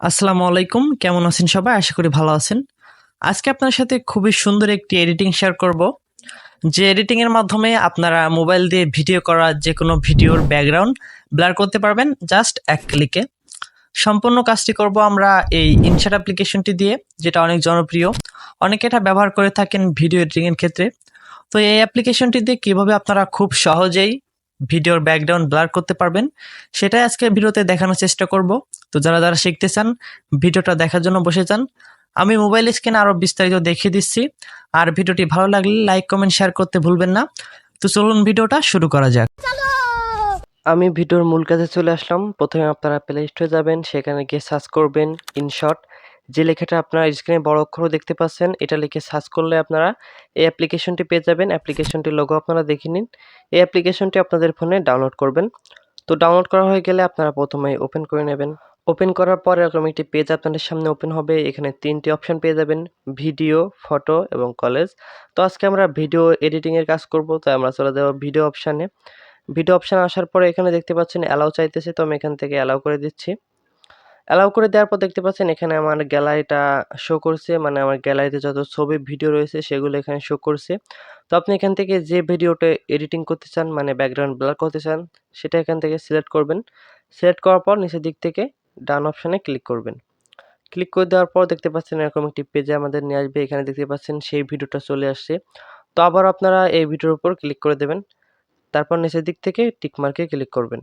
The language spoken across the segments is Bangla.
আসসালামু আলাইকুম। কেমন আছেন সবাই? আশা করি ভালো আছেন। আজকে আপনার সাথে খুবই সুন্দর একটি এডিটিং শেয়ার করব। যে এডিটিং এর মাধ্যমে আপনারা মোবাইল দিয়ে ভিডিও করা যে কোনো ভিডিওর ব্যাকগ্রাউন্ড ব্লার করতে পারবেন জাস্ট এক ক্লিকে সম্পূর্ণ কাজটি করব আমরা এই ইনশাট অ্যাপ্লিকেশনটি দিয়ে, যেটা অনেক জনপ্রিয়। অনেকে এটা ব্যবহার করে থাকেন ভিডিও এডিটিং এর ক্ষেত্রে। তো এই অ্যাপ্লিকেশনটি দিয়ে কীভাবে আপনারা খুব সহজেই ভিডিওর ব্যাকগ্রাউন্ড ব্লার করতে পারবেন, সেটাই আজকে ভিডিওতে দেখানোর চেষ্টা করব। তো যারা যারা শিখতে চান, ভিডিওটা দেখার জন্য বসে যান। আমি মোবাইল স্ক্রিনে আরও বিস্তারিত দেখিয়ে দিচ্ছি। আর ভিডিওটি ভালো লাগলে লাইক কমেন্ট শেয়ার করতে ভুলবেন না। তো চলুন ভিডিওটা শুরু করা যাক। আমি ভিডিওর মূল কাজে চলে আসলাম। প্রথমে আপনারা প্লে স্টোরে যাবেন, সেখানে গিয়ে সার্চ করবেন ইনশর্ট যে লেখাটা আপনারা স্ক্রিনে বড় অক্ষরও দেখতে পাচ্ছেন, এটা লিখে সার্চ করলে আপনারা এই অ্যাপ্লিকেশনটি পেয়ে যাবেন। অ্যাপ্লিকেশনটির লোগো আপনারা দেখে নিন। এই অ্যাপ্লিকেশনটি আপনাদের ফোনে ডাউনলোড করবেন। তো ডাউনলোড করা হয়ে গেলে আপনারা প্রথমে ওপেন করে নেবেন। ওপেন করার পর এরকম একটি পেজ আপনাদের সামনে ওপেন হবে। এখানে তিনটি অপশন পেয়ে যাবেন ভিডিও ফটো এবং কলেজ তো আজকে আমরা ভিডিও এডিটিংয়ের কাজ করব তো আমরা চলে যাব ভিডিও অপশানে ভিডিও অপশান আসার পরে এখানে দেখতে পাচ্ছেন অ্যালাউ চাইতেছে, তো আমি এখান থেকে অ্যালাউ করে দিচ্ছি। অ্যালাউ করে দেওয়ার পর দেখতে পাচ্ছেন এখানে আমার গ্যালারিটা শো করছে মানে আমার গ্যালারিতে যত ছবি ভিডিও রয়েছে, সেগুলো এখানে শো করছে। তো আপনি এখান থেকে যে ভিডিওটা এডিটিং করতে চান মানে ব্যাকগ্রাউন্ড ব্লার করতে চান, সেটা এখান থেকে সিলেক্ট করবেন। সিলেক্ট করার পর নিচের দিক থেকে ডান অপশানে ক্লিক করবেন। ক্লিক করে দেওয়ার পর দেখতে পাচ্ছেন এরকম একটি পেজে আমাদের নিয়ে আসবে। এখানে দেখতে পাচ্ছেন সেই ভিডিওটা চলে আসছে। তো আবার আপনারা এই ভিডিওর উপর ক্লিক করে দেবেন। তারপর নিচের দিক থেকে টিকমার্কে ক্লিক করবেন।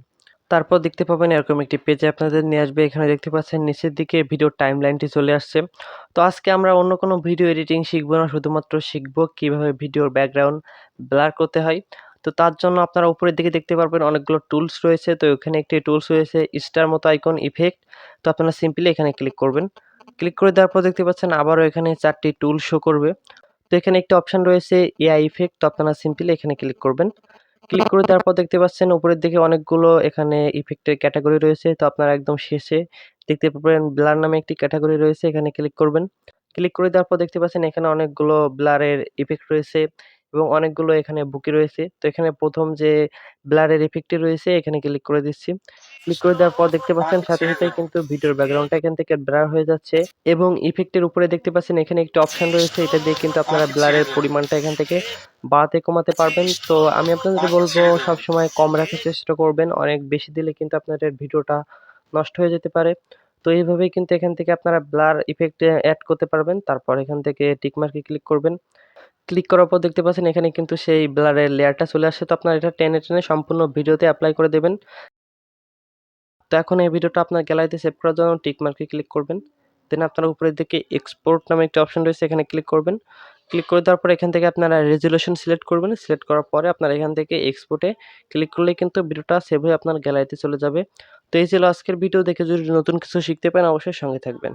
তারপর দেখতে পাবেন এরকম একটি পেজে আপনাদের নিয়ে আসবে। এখানে দেখতে পাচ্ছেন নিচের দিকে ভিডিও টাইম লাইনটি চলে আসছে। তো আজকে আমরা অন্য কোনো ভিডিও এডিটিং শিখব না। শুধুমাত্র শিখব কীভাবে ভিডিওর ব্যাকগ্রাউন্ড ব্লার করতে হয়। তো তার জন্য আপনারা উপরের দিকে দেখতে পারবেন অনেকগুলো টুলস রয়েছে। তো এখানে একটি টুলস রয়েছে স্টার মতো আইকন ইফেক্ট তো আপনারা সিম্পলি এখানে ক্লিক করবেন। ক্লিক করে দেওয়ার পর দেখতে পাচ্ছেন আবারও এখানে চারটি টুল শো করবে। তো এখানে একটি অপশন রয়েছে এআই ইফেক্ট তো আপনারা সিম্পলি এখানে ক্লিক করবেন। ক্লিক করে দেওয়ার পর দেখতে পাচ্ছেন উপরের দিকে অনেকগুলো এখানে ইফেক্টের ক্যাটাগরি রয়েছে। তো আপনারা একদম শেষে দেখতে পাবেন ব্লার নামে একটি ক্যাটাগরি রয়েছে। এখানে ক্লিক করবেন। ক্লিক করে দেওয়ার পর দেখতে পাচ্ছেন এখানে অনেকগুলো ব্লারের ইফেক্ট রয়েছে। এবং অনেকগুলো এখানে বুকি রয়েছে। তো এখানে প্রথম যে ব্লারের ইফেক্টটি রয়েছে, এখানে ক্লিক করে দিচ্ছি। ক্লিক করে দেওয়ার পর দেখতে পাচ্ছেন সাথে সাথে কিন্তু ভিডিওর ব্যাকগ্রাউন্ডটা এখান থেকে ব্লার হয়ে যাচ্ছে এবং ইফেক্টের উপরে দেখতে পাচ্ছেন এখানে একটি অপশন রয়েছে, এটা দিয়ে কিন্তু আপনারা ব্লারের পরিমাণটা এখান থেকে বাড়াতে কমাতে পারবেন। তো আমি আপনাদের বলব, সবসময় কম রাখার চেষ্টা করবেন। অনেক বেশি দিলে কিন্তু আপনাদের ভিডিওটা নষ্ট হয়ে যেতে পারে। তো এইভাবেই কিন্তু এখান থেকে আপনারা ব্লার ইফেক্ট অ্যাড করতে পারবেন। তারপর এখান থেকে টিকমার্কে ক্লিক করবেন। ক্লিক করার পর দেখতে পাচ্ছেন এখানে কিন্তু সেই ব্লারের লেয়ারটা চলে আসছে তো আপনারা এটা টেনে টেনে সম্পূর্ণ ভিডিওতে অ্যাপ্লাই করে দেবেন। তো এখন এই ভিডিওটা আপনার গ্যালারিতে সেভ করার জন্য টিকমার্কে ক্লিক করবেন। দেন আপনার উপরের দিকে এক্সপোর্ট নামে একটা অপশন রয়েছে, এখানে ক্লিক করবেন। ক্লিক করে দেওয়ার পর এখান থেকে আপনারা রেজুলেশন সিলেক্ট করবেন। সিলেক্ট করার পরে আপনারা এখান থেকে এক্সপোর্টে ক্লিক করলে কিন্তু ভিডিওটা সেভ হয়ে আপনার গ্যালারিতে চলে যাবে। তো এই ছিল আজকের ভিডিও। দেখে যদি নতুন কিছু শিখতে পারেন, অবশ্যই সঙ্গে থাকবেন।